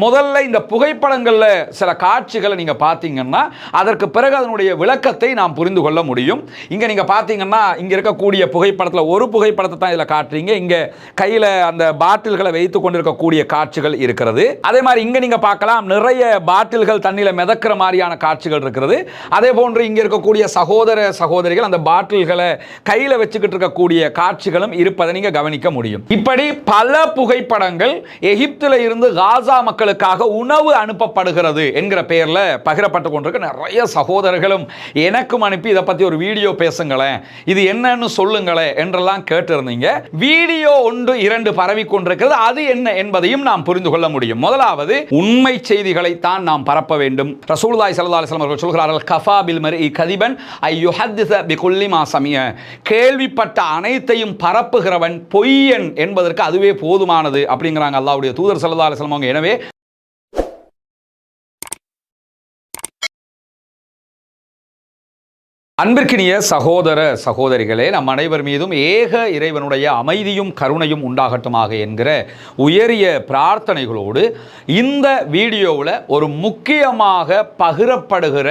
முதல்ல இந்த புகைப்படங்களில் சில காட்சிகளை நீங்கள் பார்த்தீங்கன்னா அதற்கு பிறகு அதனுடைய விளக்கத்தை நாம் புரிந்து கொள்ள முடியும். இங்கே நீங்கள் பார்த்தீங்கன்னா இங்கே இருக்கக்கூடிய புகைப்படத்தில் ஒரு புகைப்படத்தை தான் இதில் காட்டுறீங்க. இங்கே கையில் அந்த பாட்டில்களை வைத்து கொண்டிருக்கக்கூடிய காட்சிகள் இருக்கிறது. அதே மாதிரி இங்கே நீங்கள் பார்க்கலாம் நிறைய பாட்டில்கள் தண்ணியில் மிதக்கிற மாதிரியான காட்சிகள் இருக்கிறது. அதே போன்று இங்கே இருக்கக்கூடிய சகோதர சகோதரிகள் அந்த பாட்டில்களை கையில் வச்சுக்கிட்டு இருக்கக்கூடிய காட்சிகளும் இருப்பதை நீங்கள் கவனிக்க முடியும். இப்படி பல புகைப்படங்கள் எகிப்தில் இருந்து காசா மக்களுக்காக உணவு அனுப்பப்படுகிறது என்கிற பெயர்ல பகிரப்பட்டு கொண்டிருக்க நிறைய சகோதரர்களும் எனக்கும் அனுப்பி இதை பத்தி ஒரு வீடியோ பேசுங்களேன். இது என்னன்னு சொல்லுங்களேன் என்றெல்லாம் கேட்டிருந்தீங்க. வீடியோ ஒன்று இரண்டு பரவி கொண்டிருக்கிறது. அது என்ன என்பதையும் நாம் புரிந்து கொள்ள முடியும். முதலாவது உண்மை செய்திகளை தான் நாம் பரப்ப வேண்டும். ரசூல்தாய் சல்லா அலைஹி அவர்கள் சொல்கிறார்கள் கஃபா பில் மரி கதிபன் ஐ யுஹத்திச பிகுல்லி மா சமிய. கேள்விப்பட்ட அனைத்தையும் பரப்புகிறவன் பொய்யன் என்பதற்கு அதுவே போதுமானது அப்படிங்கிறாங்க அல்லாவுடைய தூதர் சல்லா அலைஹி அவங்க. எனவே அன்பிற்கினிய சகோதர சகோதரிகளே நம் அனைவர் மீதும் ஏக இறைவனுடைய அமைதியும் கருணையும் உண்டாகட்டுமாக என்கிற உயரிய பிரார்த்தனைகளோடு இந்த வீடியோவில் ஒரு முக்கியமாக பகிரப்படுகிற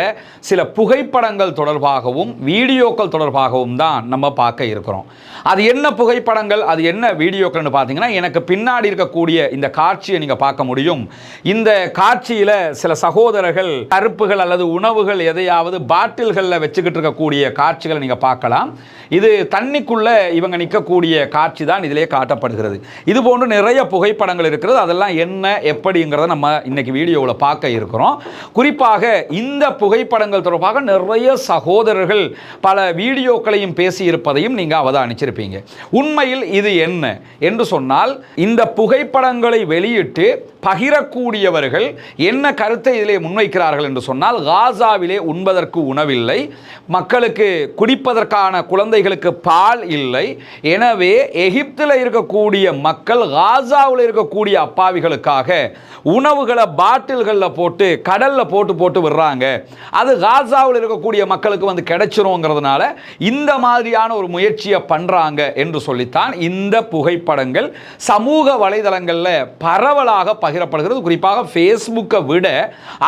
சில புகைப்படங்கள் தொடர்பாகவும் வீடியோக்கள் தொடர்பாகவும் தான் நம்ம பார்க்க இருக்கிறோம். அது என்ன புகைப்படங்கள் அது என்ன வீடியோக்கள்னு பார்த்தீங்கன்னா எனக்கு பின்னாடி இருக்கக்கூடிய இந்த காட்சியை நீங்கள் பார்க்க முடியும். இந்த காட்சியில் சில சகோதரர்கள் கருப்புகள் அல்லது உணவுகள் எதையாவது பாட்டில்களில் வச்சுக்கிட்டு இருக்க இருக்கக்கூடிய காட்சிகளை நீங்கள் பார்க்கலாம். இது தண்ணிக்குள்ளே இவங்க நிற்கக்கூடிய காட்சி தான் இதிலே காட்டப்படுகிறது. இது போன்று நிறைய புகைப்படங்கள் இருக்கிறது. அதெல்லாம் என்ன எப்படிங்கிறத நம்ம இன்றைக்கி வீடியோவில் பார்க்க இருக்கிறோம். குறிப்பாக இந்த புகைப்படங்கள் தொடர்பாக நிறைய சகோதரர்கள் பல வீடியோக்களையும் பேசியிருப்பதையும் நீங்கள் அவதானிச்சிருப்பீங்க. உண்மையில் இது என்ன என்று சொன்னால் இந்த புகைப்படங்களை வெளியிட்டு பகிரக்கூடியவர்கள் என்ன கருத்தை இதிலே முன்வைக்கிறார்கள் என்று சொன்னால் காசாவிலே உண்பதற்கு உணவில்லை மக்களுக்கு குடிப்பதற்கான குழந்தைகளுக்கு பால் இல்லை. எனவே எகிப்தில் இருக்கக்கூடிய மக்கள் காசாவில் இருக்கக்கூடிய அப்பாவிகளுக்காக உணவுகளை பாட்டில்களில் போட்டு கடலில் போட்டு போட்டு விடுறாங்க. அது காசாவில் இருக்கக்கூடிய மக்களுக்கு வந்து கிடைச்சிருங்கிறதுனால இந்த மாதிரியான ஒரு முயற்சியை பண்ணுறாங்க என்று சொல்லித்தான் இந்த புகைப்படங்கள் சமூக வலைதளங்களில் பரவலாக பகிரப்படுகிறது. குறிப்பாக ஃபேஸ்புக்கை விட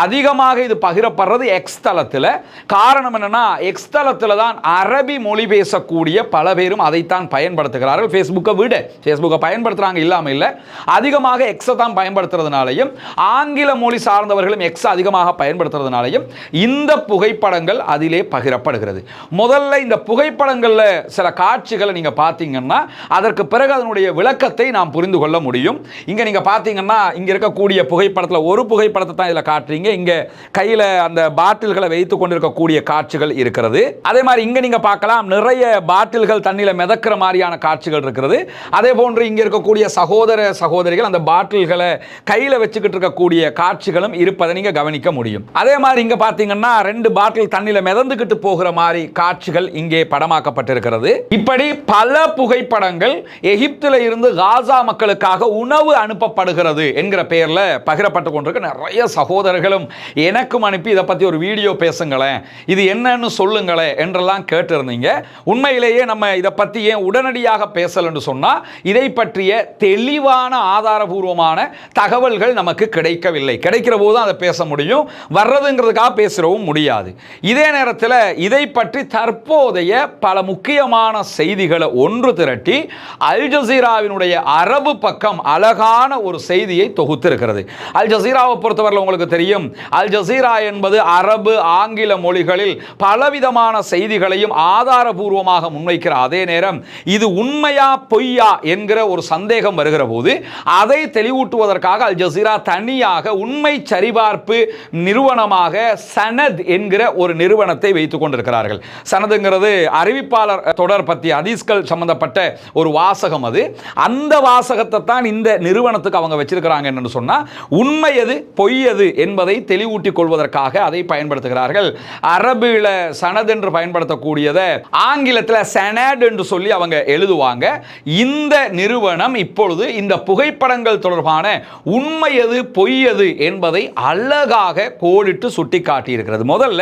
அதிகமாக இது பகிரப்படுறது எக்ஸ் தளத்தில். காரணம் என்னென்னா எக்ஸ் ஸ்தலத்தில் தான் அரபி மொழி பேசக்கூடிய பல பேரும் அதைத்தான் பயன்படுத்துகிறார்கள். ஃபேஸ்புக்கை விட. ஃபேஸ்புக்கை பயன்படுத்துகிறாங்க இல்லாமல் இல்லை. அதிகமாக எக்ஸை தான் பயன்படுத்துறதுனாலையும் ஆங்கில மொழி சார்ந்தவர்களும் எக்ஸ் அதிகமாக பயன்படுத்துறதுனாலையும் இந்த புகைப்படங்கள் அதிலே பகிரப்படுகிறது. முதல்ல இந்த புகைப்படங்களில் சில காட்சிகளை நீங்கள் பார்த்தீங்கன்னா அதற்கு பிறகு அதனுடைய விளக்கத்தை நாம் புரிந்து கொள்ள முடியும். இங்கே நீங்கள் பார்த்தீங்கன்னா இங்கே இருக்கக்கூடிய புகைப்படத்தில் ஒரு புகைப்படத்தை தான் இதில் காட்டுறீங்க. இங்கே கையில் அந்த பாட்டில்களை வைத்து கொண்டிருக்கக்கூடிய காட்சிகள் இருக்கிறது. அதே மாதிரி இங்கே நீங்கள் பார்க்கலாம் நிறைய பாட்டில்கள் தண்ணியில் மிதக்கிற மாதிரியான காட்சிகள் இருக்கிறது. அதே போன்று இங்கே இருக்கக்கூடிய சகோதர சகோதரிகள் அந்த பாட்டில்களை கையில் வச்சுக்கிட்டு இருக்கக்கூடிய காட்சிகளும் இருப்பதை நீங்கள் கவனிக்க முடியும். அதே மாதிரி இங்கே பார்த்தீங்கன்னா ரெண்டு பாட்டில் தண்ணியில் மிதந்துக்கிட்டு போகிற மாதிரி காட்சிகள் இங்கே படமாக்கப்பட்டிருக்கிறது. இப்படி பல புகைப்படங்கள் எகிப்தில் இருந்து காசா மக்களுக்காக உணவு அனுப்பப்படுகிறது என்கிற பெயர்ல பகிரப்பட்டு கொண்டிருக்க நிறைய சகோதரர்களும் எனக்கும் அனுப்பி இதை பத்தி ஒரு வீடியோ பேசுங்களேன். இது என்னன்னு சொல்லுங்களேன் என்றெல்லாம் கேட்டிருந்தீங்க. உண்மையிலேயே நம்ம இதை பற்றி ஏன் உடனடியாக பேசலன்னு சொன்னால் இதை பற்றிய தெளிவான ஆதாரபூர்வமான தகவல்கள் நமக்கு கிடைக்கவில்லை. கிடைக்கிற போது தான் அதை பேச முடியும். வர்றதுங்கிறதுக்காக பேசுகிறவும் முடியாது. இதே நேரத்தில் இதை பற்றி தற்போதைய பல முக்கியமான செய்திகளை ஒன்று திரட்டி அல் ஜசீராவினுடைய அரபு பக்கம் அழகான ஒரு செய்தியை தொகுத்திருக்கிறது. அல் ஜசீராவை பொறுத்தவரை உங்களுக்கு தெரியும். அல் ஜசீரா என்பது அரபு ஆங்கில மொழிகளில் பலவித விதமான செய்திகளையும் ஆதாரபூர்வமாக முன்வைக்கிற அதே நேரம் இது உண்மையா பொய்யா என்கிற ஒரு சந்தேகம் வருகிற போது அதை தெளிவூட்டுவதற்காக அல் ஜசீரா தனியாக உண்மை சரிபார்ப்பு நிறுவனமாக சனத் என்கிற ஒரு நிறுவனத்தை வைத்துக் கொண்டிருக்கிறார்கள். சனதுங்கிறது அறிவிப்பாளர் தொடர் பற்றி அதீஸ்கள் சம்பந்தப்பட்ட ஒரு வாசகம் அது. அந்த வாசகத்தை தான் இந்த நிறுவனத்துக்கு அவங்க வச்சிருக்கிறாங்க என்னன்னு சொன்னால் உண்மை எது பொய் எது என்பதை தெளிவூட்டிக் கொள்வதற்காக அதை பயன்படுத்துகிறார்கள். அரபில சனத் சனத் என்று பயன்படுத்தக்கூடியதை ஆங்கிலத்தில் செனட் என்று சொல்லி அவங்க எழுதுவாங்க. இந்த நிறுவனம் இப்பொழுது இந்த புகைப்படங்கள் தொடர்பான உண்மை எது பொய் எது என்பதை அழகாக கோடிட்டு சுட்டி காட்டியிருக்கிறது முதல்ல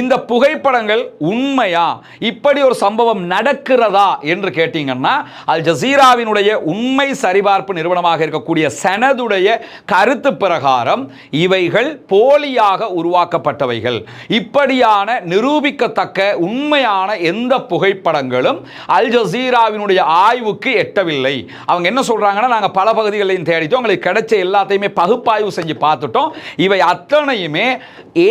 இந்த புகைப்படங்கள் உண்மையா? இப்படி ஒரு சம்பவம் நடக்கிறதா என்று கேட்டீங்கன்னா அல் ஜசீராவினுடைய உண்மை சரிபார்ப்பு நிறுவனமாக இருக்கக்கூடிய சனதுடைய கருத்து பிரகாரம் இவைகள் போலியாக உருவாக்கப்பட்டவைகள். இப்படியான நிரூபிக்கத்தக்க உண்மையான எந்த புகைப்படங்களும் அல் ஜசீராவினுடைய ஆய்வுக்கு எட்டவில்லை. அவங்க என்ன சொல்கிறாங்கன்னா நாங்கள் பல பகுதிகளையும் தேடிட்டோம். உங்களுக்கு கிடைச்ச எல்லாத்தையுமே பகுப்பாய்வு செஞ்சு பார்த்துட்டோம். இவை அத்தனையுமே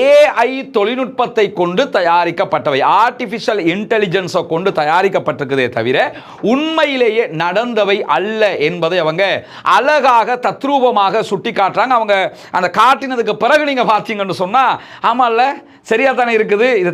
ஏஐ தொழில்நுட்பத்தை கொண்டு தயாரிக்கப்பட்டவை. ஆர்டிஃபிஷியல் இன்டெலிஜென்ஸை கொண்டு தயாரிக்கப்பட்டிருக்குதே தவிர உண்மையிலேயே நடந்தவை அல்ல என்பதை அவங்க அழகாக தத்ரூபமாக சுட்டி காட்டுறாங்க அவங்க அந்த காட்டினதுக்கு பிறகு நீங்கள் பார்த்தீங்கன்னு சொன்னா ஆமால்ல சரியாக தானே இருக்குது. இது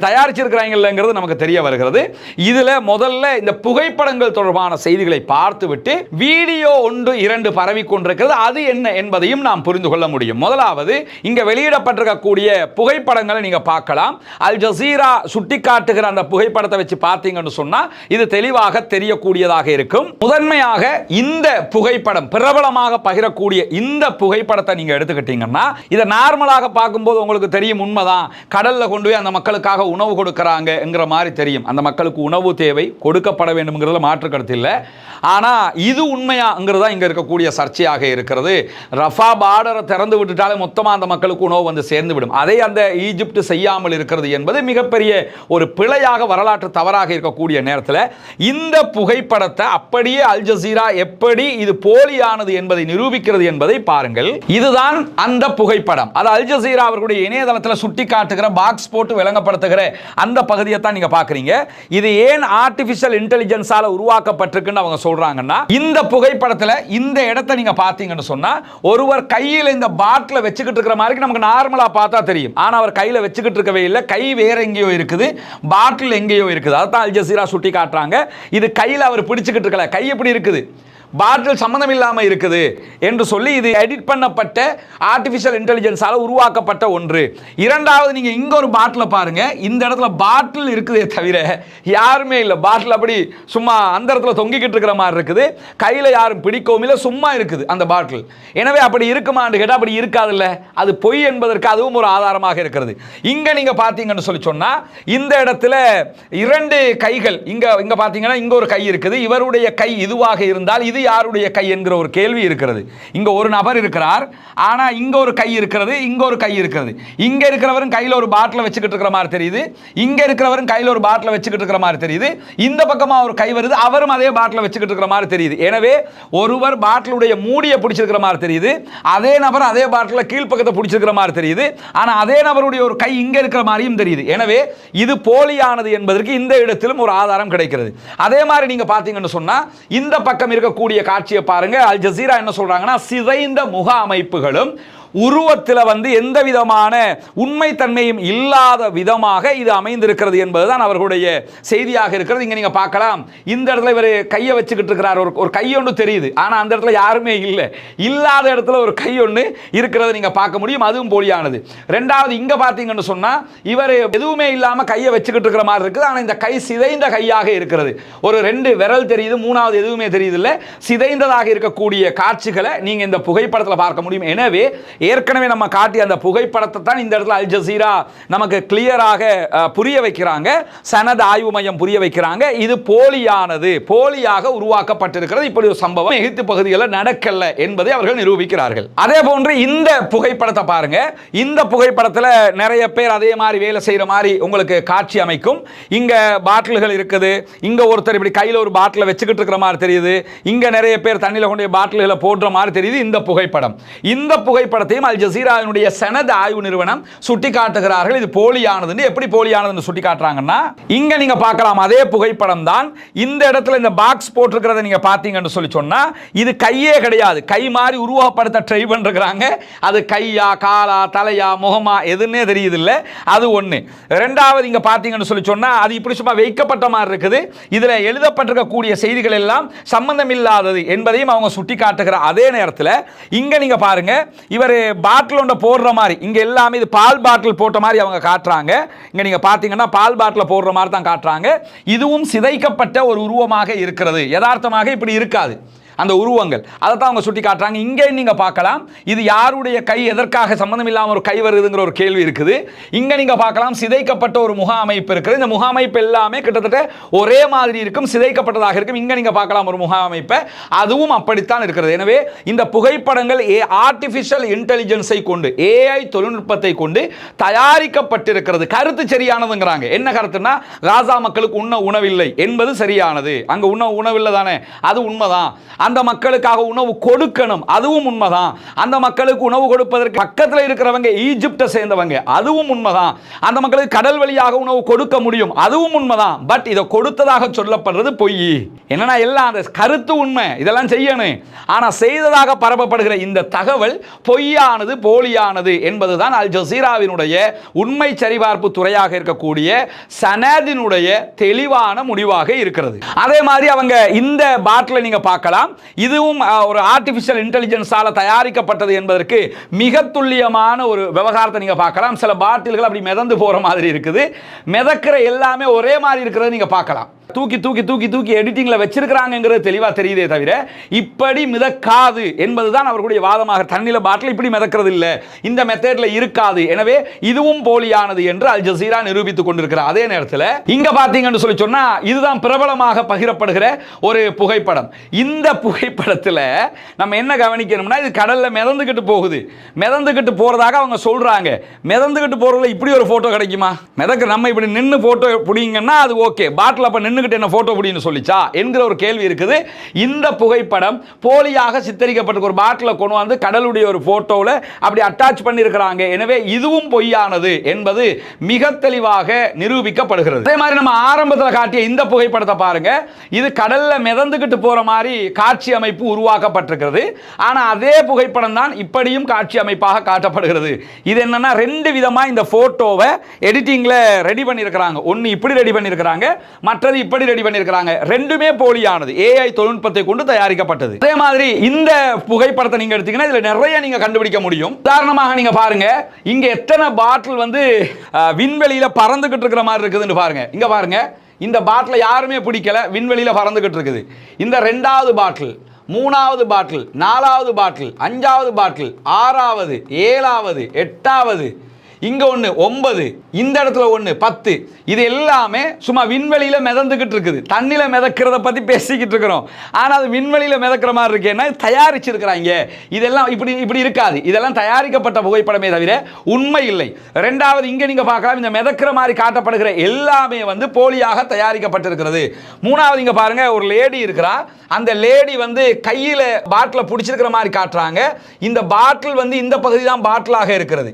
தயாரிச்சிருக்கிறாங்கங்கிறது நமக்கு தெரிய வருகிறது. இதில் முதல்ல இந்த புகைப்படங்கள் தொடர்பான செய்திகளை பார்த்துவிட்டு வீடியோ ஒன்று இரண்டு பரவி கொண்டிருக்கிறது. அது என்ன என்பதையும் நாம் புரிந்து கொள்ள முடியும். முதலாவது இங்கே வெளியிடப்பட்டிருக்கக்கூடிய புகைப்படங்களை நீங்கள் பார்க்கலாம். அல் ஜசீரா சுட்டிக்காட்டுகிற அந்த புகைப்படத்தை வச்சு பார்த்தீங்கன்னு சொன்னா இது தெளிவாக தெரியக்கூடியதாக இருக்கும். முதன்மையாக இந்த புகைப்படம் பிரபலமாக பகிரக்கூடிய இந்த புகைப்படத்தை நீங்க எடுத்துக்கிட்டீங்கன்னா இதை நார்மலாக பார்க்கும்போது உங்களுக்கு தெரியும் உண்மைதான். கடலில் கொண்டு போய் அந்த மக்களுக்காக உணவு கொடுக்கிறார். கொடுக்கறாங்கங்கிற மாதிரி தெரியும். அந்த மக்களுக்கு உணவு தேவை கொடுக்கப்பட வேண்டும்ங்கிறதுல மாற்று கருத்து இல்லை. ஆனால் இது உண்மையாங்கிறதா இங்கே இருக்கக்கூடிய சர்ச்சையாக இருக்கிறது. ரஃபா பார்டரை திறந்து விட்டுட்டாலே மொத்தமாக அந்த மக்களுக்கு உணவு வந்து சேர்ந்து விடும். அதை அந்த ஈஜிப்ட் செய்யாமல் இருக்கிறது என்பது மிகப்பெரிய ஒரு பிழையாக வரலாற்று தவறாக இருக்கக்கூடிய நேரத்தில். இந்த புகைப்படத்தை அப்படியே அல் ஜசீரா எப்படி இது போலியானது என்பதை நிரூபிக்கிறது என்பதை பாருங்கள். இதுதான் அந்த புகைப்படம். அது அல் ஜசீரா அவர்களுடைய இணையதளத்தில் சுட்டி காட்டுகிற பாக்ஸ் போட்டு விளங்கப்படுத்துகிற அந்த பகுதியை தான் நீங்க பாக்குறீங்க இது ஏன் ஆர்டிபிஷியல் இன்டெலிஜென்ஸால உருவாக்கப்பட்டிருக்குன்னு அவங்க சொல்றாங்கன்னா இந்த புகைப்படத்துல இந்த இடத்தை நீங்க பாத்தீங்கன்னு சொன்னா ஒருவர் கையில இந்த பாட்டில வச்சுக்கிட்டு இருக்கிற மாதிரி நமக்கு நார்மலா பார்த்தா தெரியும். ஆனா அவர் கையில வச்சுக்கிட்டு இருக்கவே இல்லை. கை வேற எங்கேயோ இருக்குது. பாட்டில் எங்கேயோ இருக்குது. அதான் அல் ஜசீரா சுட்டி காட்டுறாங்க இது கையில அவர் பிடிச்சுக்கிட்டு இருக்கல. கை எப்படி இருக்குது? பாட்டில் சம்மந்தம் இல்லாமல் இருக்குது என்று சொல்லி இது எடிட் பண்ணப்பட்ட ஆர்டிஃபிஷியல் இன்டெலிஜென்ஸால் உருவாக்கப்பட்ட ஒன்று. இரண்டாவது நீங்கள் இங்கே ஒரு பாட்டில் பாருங்கள் இந்த இடத்துல பாட்டில் இருக்குதே தவிர யாருமே இல்லை. பாட்டில் அப்படி சும்மா அந்த இடத்துல தொங்கிக்கிட்டு இருக்கிற மாதிரி இருக்குது. கையில் யாரும் பிடிக்கவும் இல்லை சும்மா இருக்குது அந்த பாட்டில் எனவே அப்படி இருக்குமான்னு கேட்டால் அப்படி இருக்காதுல்ல. அது பொய் என்பதற்கு அதுவும் ஒரு ஆதாரமாக இருக்கிறது. இங்கே நீங்கள் பார்த்தீங்கன்னு சொல்லி சொன்னால் இந்த இடத்துல இரண்டு கைகள் இங்கே இங்கே பார்த்தீங்கன்னா இங்கே ஒரு கை இருக்குது. இவருடைய கை இதுவாக இருந்தால் இது யாருடைய கை என்கிற ஒரு கேள்வி இருக்கிறது. இங்க ஒரு நபர் இருக்கிறார் ஆனால் இங்கே ஒரு கை இருக்கிறது இங்க ஒரு கை இருக்கிறது. இங்கே இருக்கிறவரும் கையில ஒரு பாட்டில் வச்சுக்கிட்டு இருக்கிற மாதிரி தெரியுது. இங்க இருக்கிறவரும் கையில ஒரு பாட்டில் வச்சுக்கிட்டு இருக்கிற மாதிரி தெரியுது. இந்த பக்கமா ஒரு கை வருது அவரும் அதே பாட்டில் வச்சுக்கிட்டு இருக்கிற மாதிரி தெரியுது. எனவே ஒருவர் பாட்டிலுடைய மூடியை பிடிச்சிருக்கிற மாதிரி தெரியுது. அதே நபர் அதே பாட்டில் கீழ்ப்பக்கத்தை பிடிச்சிருக்கிற மாதிரி தெரியுது. ஆனா அதே நபருடைய ஒரு கை இங்க இருக்கிற மாதிரியும் தெரியுது. எனவே இது போலியானது என்பதற்கு இந்த இடத்திலும் ஒரு ஆதாரம் கிடைக்கிறது. அதே மாதிரி நீங்க பார்த்தீங்கன்னு சொன்னா இந்த பக்கம் இருக்கக்கூடிய காட்சியை பாருங்க. அல் ஜசீரா என்ன சொல்றாங்கன்னா சிதைந்த முக அமைப்புகளும் உருவத்தில் வந்து எந்த விதமான உண்மைத்தன்மையும் இல்லாத விதமாக இது அமைந்திருக்கிறது என்பதுதான் அவர்களுடைய செய்தியாக இருக்கிறது. இங்கே நீங்கள் பார்க்கலாம். இந்த இடத்துல இவர் கையை வச்சுக்கிட்டு இருக்கிறார். ஒரு ஒரு கை ஒன்று தெரியுது. ஆனால் அந்த இடத்துல யாருமே இல்லை. இல்லாத இடத்துல ஒரு கை ஒன்று இருக்கிறத நீங்கள் பார்க்க முடியும். அதுவும் போலியானது. ரெண்டாவது இங்கே பார்த்தீங்கன்னு சொன்னால் இவர் எதுவுமே இல்லாமல் கையை வச்சுக்கிட்டு இருக்கிற மாதிரி இருக்குது. ஆனால் இந்த கை சிதைந்த கையாக இருக்கிறது. ஒரு ரெண்டு விரல் தெரியுது. மூணாவது எதுவுமே தெரியுது இல்லை சிதைந்ததாக இருக்கக்கூடிய காட்சிகளை நீங்கள் இந்த புகைப்படத்தில் பார்க்க முடியும். எனவே ஏற்கனவே நம்ம காட்டிய அந்த புகைப்படத்தை தான் இந்த இடத்துல அல் ஜசீரா நமக்கு கிளியராக புரிய வைக்கிறாங்க. சனத் ஆய்வு மையம் புரிய வைக்கிறாங்க. இது போலியானது. போலியாக உருவாக்கப்பட்டிருக்கிறது. இப்படி ஒரு சம்பவம் எகிப்து பகுதிகளில் நடக்கல என்பதை அவர்கள் நிரூபிக்கிறார்கள். அதே போன்று இந்த புகைப்படத்தை பாருங்க. இந்த புகைப்படத்தில் நிறைய பேர் அதே மாதிரி வேலை செய்யற மாதிரி உங்களுக்கு காட்சி அமைக்கும். இங்க பாட்டில்கள் இருக்குது. இங்க ஒருத்தர் இப்படி கையில் ஒரு பாட்டிலை வச்சுக்கிட்டு இருக்கிற மாதிரி தெரியுது. இங்க நிறைய பேர் தண்ணியில் கொண்டு பாட்டில்களை போடுற மாதிரி தெரியுது. இந்த புகைப்படம். இந்த புகைப்படத்தை புகைப்படத்தையும் அல் ஜசீராவினுடைய சனது ஆய்வு நிறுவனம் சுட்டி காட்டுகிறார்கள் இது போலியானதுன்னு எப்படி போலியானதுன்னு சுட்டி காட்டுறாங்கன்னா இங்க நீங்க பார்க்கலாம் அதே புகைப்படம் தான். இந்த இடத்துல இந்த பாக்ஸ் போட்டிருக்கிறத நீங்கள் பார்த்தீங்கன்னு சொல்லி சொன்னால் இது கையே கிடையாது. கை மாதிரி உருவப்படுத்த ட்ரை பண்ணுறாங்க அது கையா காலா தலையா முகமா எதுன்னே தெரியுது இல்லை அது ஒன்று ரெண்டாவது இங்கே பார்த்தீங்கன்னு சொல்லி சொன்னால் அது இப்படி சும்மா வைக்கப்பட்ட மாதிரி இருக்குது. இதில் எழுதப்பட்டிருக்கக்கூடிய செய்திகள் எல்லாம் சம்பந்தம் இல்லாதது என்பதையும் அவங்க சுட்டி காட்டுகிற அதே நேரத்தில் இங்கே நீங்கள் பாருங்கள் இவர் ஒரு பாட்டில் ஒன்றை போடுற மாதிரி. இங்கே எல்லாமே இது பால் பாட்டில் போட்ட மாதிரி அவங்க காட்டுறாங்க. இங்கே நீங்கள் பார்த்தீங்கன்னா பால் பாட்டில் போடுற மாதிரி தான் காட்டுறாங்க. இதுவும் சிதைக்கப்பட்ட ஒரு உருவமாக இருக்கிறது. யதார்த்தமாக இப்படி இருக்காது. அந்த உருவங்கள். அதை தான் அவங்க சுட்டி காட்டுறாங்க. இங்கே நீங்கள் பார்க்கலாம். இது யாருடைய கை? எதற்காக சம்மந்தம் இல்லாமல் ஒரு கை வருதுங்கிற ஒரு கேள்வி இருக்குது. இங்கே நீங்கள் பார்க்கலாம். சிதைக்கப்பட்ட ஒரு முக அமைப்பு இருக்குது. இந்த முக அமைப்பு எல்லாமே கிட்டத்தட்ட ஒரே மாதிரி இருக்கும். சிதைக்கப்பட்டதாக இருக்கும். இங்கே நீங்கள் பார்க்கலாம் ஒரு முக அமைப்பை. அதுவும் அப்படித்தான் இருக்கிறது. எனவே இந்த புகைப்படங்கள் ஏ ஆர்டிஃபிஷியல் இன்டெலிஜென்ஸை கொண்டு ஏஐ தொழில்நுட்பத்தை கொண்டு தயாரிக்கப்பட்டிருக்கிறது. கருத்து சரியானதுங்கிறாங்க. என்ன கருத்துன்னா காசா மக்களுக்கு உண்ண உணவில்லை என்பது சரியானது. அங்கே உண்ண உணவில்லை தானே. அது உண்மைதான். அந்த மக்களுக்காக உணவு கொடுக்கணும். அதுவும் உண்மைதான். அந்த மக்களுக்கு உணவு கொடுப்பதற்கு பக்கத்தில் இருக்கிறவங்க ஈஜிப்டை சேர்ந்தவங்க அதுவும் உண்மைதான். அந்த மக்களுக்கு கடல் வழியாக உணவு கொடுக்க முடியும் அதுவும் உண்மைதான். பட் இதை கொடுத்ததாக சொல்லப்படுறது பொய். என்னன்னா எல்லாம் அந்த கருத்து உண்மை. இதெல்லாம் செய்யணும். ஆனா செய்ததாக பரப்பப்படுகிற இந்த தகவல் பொய்யானது போலியானது என்பதுதான் அல் ஜசீராவினுடைய உண்மை சரிபார்ப்பு துறையாக இருக்கக்கூடிய சனதினுடைய தெளிவான முடிவாக இருக்கிறது. அதே மாதிரி அவங்க இந்த பாட்டில் நீங்க பார்க்கலாம். இதுவும் ஒரு ஆர்டிஃபிஷியல் இன்டெலிஜென்ஸால் தயாரிக்கப்பட்டது என்பதற்கு மிக துல்லியமான ஒரு விவகாரத்தை நீங்க பார்க்கலாம். சில பாட்டில்கள் அப்படி மிதந்து போற மாதிரி இருக்குது. மிதக்கிற எல்லாமே ஒரே மாதிரி இருக்கிறத நீங்க பார்க்கலாம். தூக்கி தூக்கி தூக்கி தூக்கி எடிட்டிங்ல வச்சிருக்கிறாங்கிறது தெளிவா தெரியுதே தவிர இப்படி மிதக்காது என்பதுதான் அவர்களுடைய வாதமாக. தண்ணியில் பாட்டில் இப்படி மிதக்கிறது இல்ல இந்த மெத்தேடில் இருக்காது. எனவே இதுவும் போலியானது என்று அல் ஜசீரா நிரூபித்துக் கொண்டிருக்கிறார். அதே நேரத்தில் இங்க பார்த்தீங்கன்னு சொல்லி சொன்னா இதுதான் பிரபலமாக பகிரப்படுகிற ஒரு புகைப்படம். இந்த புகைப்படத்தில் நம்ம என்ன கவனிக்கணும்னா இது கடல்ல மிதந்துக்கிட்டு போகுது. மிதந்துக்கிட்டு போறதாக அவங்க சொல்றாங்க. மிதந்துக்கிட்டு போறதுல இப்படி ஒரு போட்டோ கிடைக்குமா? மிதக்க நம்ம இப்படி நின்று போட்டோ பிடிங்கன்னா அது ஓகே பாட்டில் அப்ப நின்றுக்கிட்டு என்ன போட்டோ பிடின்னு சொல்லிச்சா? என்கிற ஒரு கேள்வி இருக்குது. இந்த புகைப்படம் போலியாக சித்தரிக்கப்பட்ட ஒரு பாட்டில் கொண்டு வந்து கடலுடைய ஒரு போட்டோவில் அப்படி அட்டாச் பண்ணியிருக்கிறாங்க. எனவே இதுவும் பொய்யானது என்பது மிக தெளிவாக நிரூபிக்கப்படுகிறது. அதே மாதிரி நம்ம ஆரம்பத்தில் காட்டிய இந்த புகைப்படத்தை பாருங்க. இது கடலில் மிதந்துக்கிட்டு போகிற மாதிரி காட்சி அமைப்பு உருவாக்கப்பட்டிருக்கிறது. ஆனால் அதே புகைப்படம் தான் இப்படியும் காட்சி அமைப்பாக காட்டப்படுகிறது. இது என்னன்னா ரெண்டு விதமாக இந்த போட்டோவை எடிட்டிங்கில் ரெடி பண்ணியிருக்கிறாங்க. ஒன்று இப்படி ரெடி பண்ணியிருக்கிறாங்க. மற்றது இப்படி ரெடி பண்ணியிருக்கிறாங்க. ரெண்டுமே போலியானது. ஏஐ தொழில்நுட்பத்தை கொண்டு தயாரிக்கப்பட்டது. அதே மாதிரி இந்த புகைப்படத்தை நீங்க எடுத்தீங்கன்னா இதுல நிறைய நீங்க கண்டுபிடிக்க முடியும். உதாரணமாக நீங்க பாருங்க. இங்க எத்தனை பாட்டில் வந்து விண்வெளியில பறந்துகிட்டு இருக்கிற மாதிரி இருக்குதுன்னு பாருங்க. இங்க பாருங்க. இந்த பாட்டில் யாருமே பிடிக்கல. விண்வெளியில பறந்துகிட்டு இருக்குது. இந்த ரெண்டாவது பாட்டில் மூணாவது பாட்டில் நாலாவது பாட்டில் அஞ்சாவது பாட்டில் ஆறாவது ஏழாவது எட்டாவது இங்கே ஒன்று ஒன்பது. இந்த இடத்துல ஒன்று பத்து. இது எல்லாமே சும்மா விண்வெளியில் மிதந்துக்கிட்டு இருக்குது. தண்ணியில் மிதக்கிறத பற்றி பேசிக்கிட்டு இருக்கிறோம். ஆனால் அது விண்வெளியில் மிதக்கிற மாதிரி இருக்கேன்னா தயாரிச்சிருக்கிறாங்க. இதெல்லாம் இப்படி இப்படி இருக்காது. இதெல்லாம் தயாரிக்கப்பட்ட புகைப்படமே தவிர உண்மை இல்லை. ரெண்டாவது இங்கே நீங்கள் பார்க்கலாம். இந்த மிதக்கிற மாதிரி காட்டப்படுகிற எல்லாமே வந்து போலியாக தயாரிக்கப்பட்டிருக்கிறது. மூணாவது இங்கே பாருங்கள் ஒரு லேடி இருக்கிறா. அந்த லேடி வந்து கையில் பாட்டில பிடிச்சிருக்கிற மாதிரி காட்டுறாங்க. இந்த பாட்டில் வந்து இந்த பகுதி தான் பாட்டிலாக இருக்கிறது.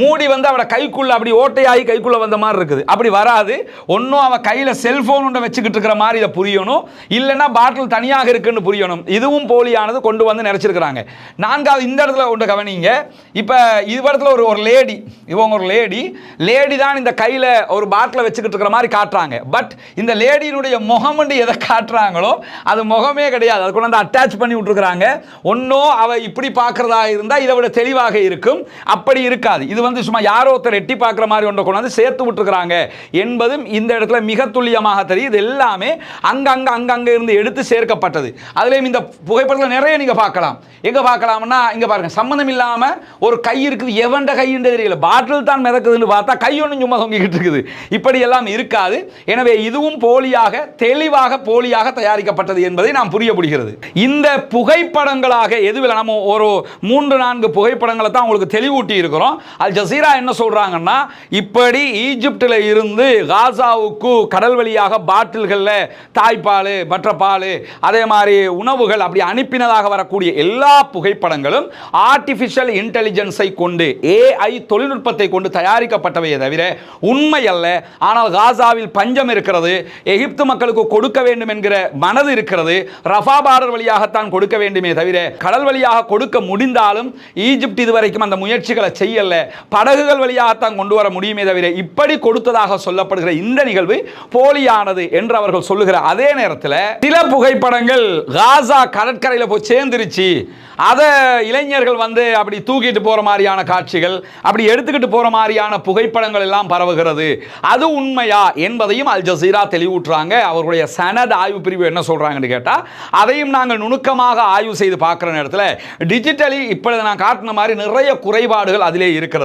மூடி வந்து அவட கைக்குள்ள அப்படி ஓட்டையாகி கைக்குள்ள வந்த மாதிரி இருக்குது. அப்படி வராது. ஒன்றும் அவன் கையில் செல்ஃபோன் ஒன்றை வச்சுக்கிட்டு இருக்கிற மாதிரி இதை புரியணும். இல்லைன்னா பாட்டில் தனியாக இருக்குன்னு புரியணும். இதுவும் போலியானது கொண்டு வந்து நினச்சிருக்கிறாங்க நான்காவது இந்த இடத்துல ஒன்று கவனிங்க. இப்போ இது இடத்துல ஒரு ஒரு லேடி இவங்க ஒரு லேடி லேடி தான் இந்த கையில் ஒரு பாட்டில் வச்சுக்கிட்டு இருக்கிற மாதிரி காட்டுறாங்க. பட் இந்த லேடியினுடைய முகமண்டு எதை காட்டுறாங்களோ அது முகமே கிடையாது. அது கொண்டு வந்து அட்டாச் பண்ணி விட்டுருக்குறாங்க. ஒன்றும் அவள் இப்படி பார்க்குறதா இருந்தால் இதை விட தெளிவாக இருக்கும். அப்படி இருக்காது. இது வந்து சும்மா யாரோ ஒருத்தர் எட்டி பார்க்குற மாதிரி ஒன்றை கொண்டு வந்து சேர்த்து விட்டுருக்குறாங்க. என்பதும் இந்த இடத்துல மிக துல்லியமாக தெரியுது. இது எல்லாமே அங்கங்கே அங்கங்கே இருந்து எடுத்து சேர்க்கப்பட்டது. அதுலேயும் இந்த புகைப்படத்தில் நிறைய நீங்கள் பார்க்கலாம். எங்கே பார்க்கலாம்னா இங்கே பாருங்க. சம்மந்தம் இல்லாமல் ஒரு கை இருக்குது. எவன்ட கையுண்டு தெரியல. பாட்டில் தான் மிதக்குதுன்னு பார்த்தா கை ஒன்றும் சும்மா தொங்கிக்கிட்டு இருக்குது. இப்படி எல்லாம் இருக்காது. எனவே இதுவும் போலியாக தெளிவாக போலியாக தயாரிக்கப்பட்டது என்பதை நாம் புரிய முடிகிறது. இந்த புகைப்படங்களாக எதுவில் நம்ம ஒரு மூன்று நான்கு புகைப்படங்களை தான் உங்களுக்கு தெளிவூட்டி இருக்கிறோம் அது அல் ஜசீரா என்ன சொல்கிறாங்கன்னா இப்படி ஈஜிப்டில் இருந்து காசாவுக்கு கடல் வழியாக பாட்டில்களில் தாய்ப்பால் மற்ற பால் அதே மாதிரி உணவுகள் அப்படி அனுப்பினதாக வரக்கூடிய எல்லா புகைப்படங்களும் ஆர்டிஃபிஷியல் இன்டெலிஜென்ஸை கொண்டு ஏஐ தொழில்நுட்பத்தை கொண்டு தயாரிக்கப்பட்டவையே தவிர உண்மை அல்ல ஆனால் காசாவில் பஞ்சம் இருக்கிறது எகிப்து மக்களுக்கு கொடுக்க வேண்டும் என்கிற மனது இருக்கிறது ரஃபா பார்டர் வழியாகத்தான் கொடுக்க வேண்டுமே தவிர கடல் வழியாக கொடுக்க முடிந்தாலும் ஈஜிப்ட் இதுவரைக்கும் அந்த முயற்சிகளை செய்யலை. படகுகள் வழியாகத்தான் கொண்டு வர முடியுமே தவிர இப்படி கொடுத்ததாக சொல்லப்படுகிற இந்த நிகழ்வு போலியானது என்று அவர்கள் சொல்லுகிற அதே நேரத்தில் சில புகைப்படங்கள் காசா கடற்கரையில் போய் சேர்ந்துருச்சு. அதை இளைஞர்கள் வந்து அப்படி தூக்கிட்டு போற மாதிரியான காட்சிகள் அப்படி எடுத்துக்கிட்டு போற மாதிரியான புகைப்படங்கள் எல்லாம் பரவுகிறது. அது உண்மையா என்பதையும் அல் ஜசீரா தெளிவூட்டுறாங்க. அவர்களுடைய சனத் ஆய்வு பிரிவு என்ன சொல்றாங்கன்னு கேட்டால் அதையும் நாங்கள் நுணுக்கமாக ஆய்வு செய்து பார்க்குற நேரத்தில் டிஜிட்டலி இப்பொழுது நான் காட்டின மாதிரி நிறைய குறைபாடுகள் அதிலே இருக்கிறது.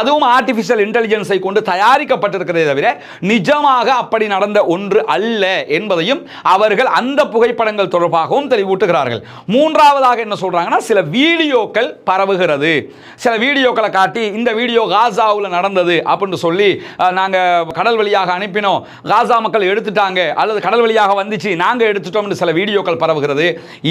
அதுவும் ஆர்டிஃபிஷியல் இன்டெலிஜென்ஸை கொண்டு தயாரிக்கப்பட்டிருக்கிறதே தவிர நிஜமாக அப்படி நடந்த ஒன்று அல்ல என்பதையும் அவர்கள் அந்த புகைப்படங்கள் தொடர்பாகவும் தெளிவூட்டுகிறார்கள். மூன்றாவதாக என்ன சொல்றாங்கன்னா சில வீடியோக்கள் பரவுகிறது. சில வீடியோக்களை காட்டி இந்த வீடியோ காசாவில் நடந்தது அப்படின்னு சொல்லி நாங்கள் நாங்க கடல் வழியாக அனுப்பினோம். காசா மக்கள் எடுத்துட்டாங்க அல்லது கடல் வழியாக வந்துச்சு நாங்க எடுத்துட்டோம்னு சில வீடியோக்கள் பரவுகிறது.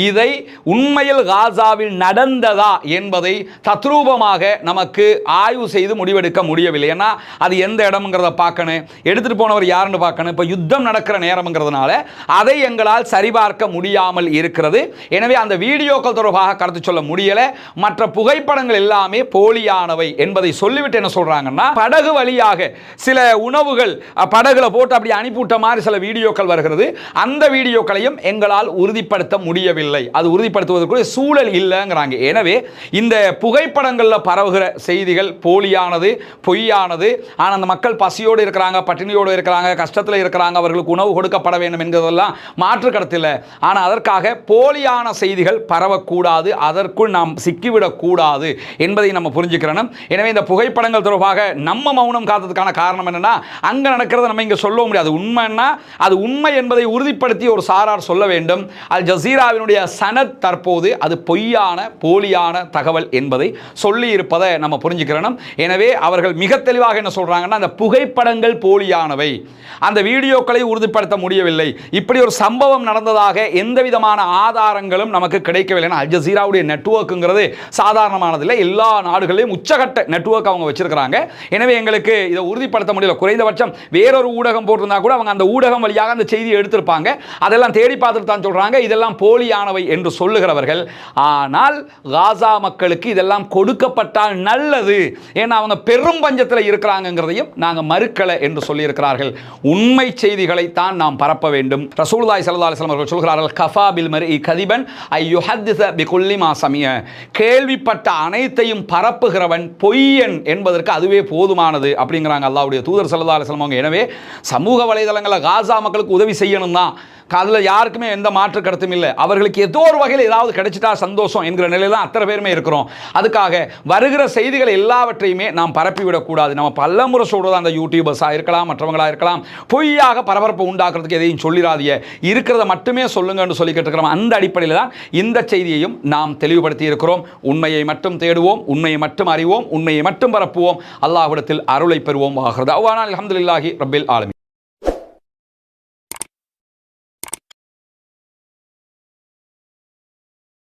இதை உண்மையில் காசாவில் நடந்ததா என்பதை தத்ரூபமாக நமக்கு ஆய்வு செய்து முடிவெடுக்க முடியவில்லை. ஏன்னா அது எந்த இடம்ங்கிறத பார்க்கணும். எடுத்துகிட்டு போனவர் யாருன்னு பார்க்கணும். இப்போ யுத்தம் நடக்கிற நேரம்ங்கிறதுனால அதை எங்களால் சரிபார்க்க முடியாமல் இருக்கிறது. எனவே அந்த வீடியோக்கள் தொடர்பாக கருத்து சொல்ல முடியலை. மற்ற புகைப்படங்கள் எல்லாமே போலியானவை என்பதை சொல்லிவிட்டு என்ன சொல்கிறாங்கன்னா படகு வழியாக சில உணவுகள் படகுல போட்டு அப்படி அனுப்பிவிட்ட மாதிரி சில வீடியோக்கள் வருகிறது. அந்த வீடியோக்களையும் எங்களால் உறுதிப்படுத்த முடியவில்லை. அது உறுதிப்படுத்துவதற்குரிய சூழல் இல்லைங்கிறாங்க. எனவே இந்த புகைப்படங்களில் பரவுகிற செய்திகள் போலியானது பொய்யானது. ஆனால் அந்த மக்கள் பசியோடு இருக்கிறாங்க பட்டினியோடு இருக்கிறாங்க கஷ்டத்தில் இருக்கிறாங்க அவர்களுக்கு உணவு கொடுக்கப்பட வேண்டும் என்கிறதெல்லாம் மாற்று கடத்தில் ஆனால் அதற்காக போலியான செய்திகள் பரவக்கூடாது அதற்குள் நாம் சிக்கிவிடக்கூடாது என்பதை நம்ம புரிஞ்சுக்கிறணும். எனவே இந்த புகைப்படங்கள் தொடர்பாக நம்ம மௌனம் காத்ததுக்கான காரணம் என்னென்னா அங்கே நடக்கிறத நம்ம இங்கே சொல்ல முடியாது. உண்மைன்னா அது உண்மை என்பதை உறுதிப்படுத்தி ஒரு சாரார் சொல்ல வேண்டும். அல் ஜசீராவினுடைய சனத் தற்போது அது பொய்யான போலியான தகவல் என்பதை சொல்லி இருப்பதை நம்ம காரணம். எனவே அவர்கள் மிக தெளிவாக என்ன சொல்றாங்கன்னா அந்த புகைப்படங்கள் போலியானவை. அந்த வீடியோக்களை உறுதிப்படுத்த முடியவில்லை. இப்படி ஒரு சம்பவம் நடந்ததாக எந்த விதமான ஆதாரங்களும் நமக்கு கிடைக்கவில்லை. ஏன்னா அல் ஜசீராவுடைய நெட்வொர்க்குங்கிறது சாதாரணமானதில்லை. எல்லா நாடுகளிலும் உச்சகட்ட நெட்வொர்க் அவங்க வச்சிருக்கிறாங்க. எனவே எங்களுக்கு இதை உறுதிப்படுத்த முடியல. குறைந்தபட்சம் வேறொரு ஊடகம் போட்டிருந்தா கூட அவங்க அந்த ஊடகம் வழியாக அந்த செய்தியை எடுத்திருப்பாங்க. அதெல்லாம் தேடி பார்த்துட்டு தான் சொல்கிறாங்க இதெல்லாம் போலியானவை என்று சொல்லுகிறவர்கள். ஆனால் காசா மக்களுக்கு இதெல்லாம் கொடுக்கப்பட்டால் நல்லது. ஏன்னா அவங்க பெரும் பஞ்சத்தில் இருக்கிறாங்கங்கிறதையும் நாங்கள் மறுக்கலை என்று சொல்லியிருக்கிறார்கள். உண்மை செய்திகளை தான் நாம் பரப்ப வேண்டும். ரசூலுல்லாஹி சல்லா அலிஸ்லாம் அவர்கள் சொல்கிறார்கள் கஃபா பில் மரி கதிபன் ஐ யுஹத்திச பிகுல்லி மா சமிய. கேள்விப்பட்ட அனைத்தையும் பரப்புகிறவன் பொய்யன் என்பதற்கு அதுவே போதுமானது அப்படிங்கிறாங்க அல்லாவுடைய தூதர் சல்லா அலிஸ்லாம் அவங்க. எனவே சமூக வலைதளங்களில் காசா மக்களுக்கு உதவி செய்யணும் தான் அதில் யாருக்குமே எந்த மாற்று கருத்தும் இல்லை. அவர்களுக்கு ஏதோ ஒரு வகையில் ஏதாவது கிடைச்சிட்டா சந்தோஷம் என்கிற நிலையில் தான் அத்தனை பேருமே இருக்கிறோம். அதுக்காக வருகிற செய்திகள் எல்லாவற்றையுமே நாம் பரப்பிவிடக்கூடாது நம்ம பல்லமுறை சொல்கிறது அந்த யூடியூபர்ஸாக இருக்கலாம் மற்றவங்களாக இருக்கலாம் பொய்யாக பரபரப்பு உண்டாக்குறதுக்கு எதையும் சொல்லிடாதீங்க இருக்கிறத மட்டுமே சொல்லுங்கன்னு சொல்லிக்கிட்டு இருக்கிறோம். அந்த அடிப்படையில் தான் இந்த செய்தியையும் நாம் தெளிவுபடுத்தி இருக்கிறோம். உண்மையை மட்டும் தேடுவோம் உண்மையை மட்டும் அறிவோம் உண்மையை மட்டும் பரப்புவோம். அல்லாஹ்விடத்தில் அருளை பெறுவோம் ஆகிறது அவ்வானால் அஹமதுல்லாஹி ரபில் ஆலமி